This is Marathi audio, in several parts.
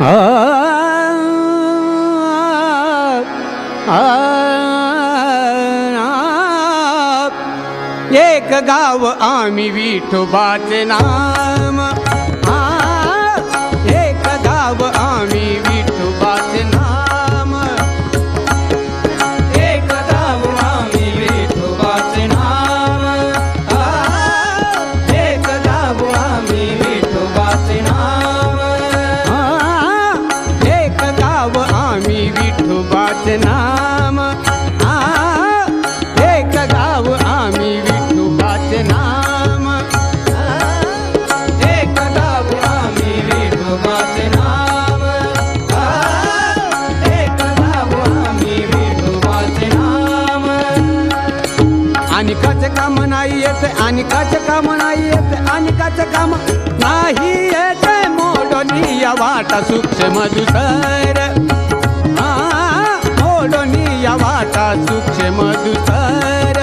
आ, एक गाव आम्ही विठोबाचे नाम. आ, एक गाव आम्ही आणि काचे काम नाही येत आणि काचे काम नाही येत आणि काचे काम नाही येत. मोडोनी या वाटा सूक्ष्म दुसर मोडोनी या वाटा सूक्ष्म दुसर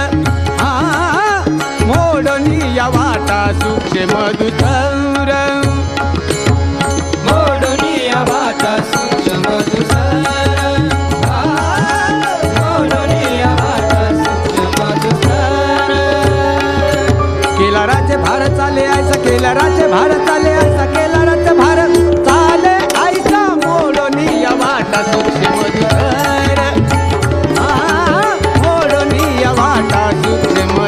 मोडोनी या वाटा सूक्ष्म दुसर केला राजे भार चाले आयसा केला राजे भार चाले आयसा केला राजे भार चाले आयसा मोडोनी या वाटा सूक्ष्म दुसर आ, मोडोनी या वाटा सूक्ष्म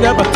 That.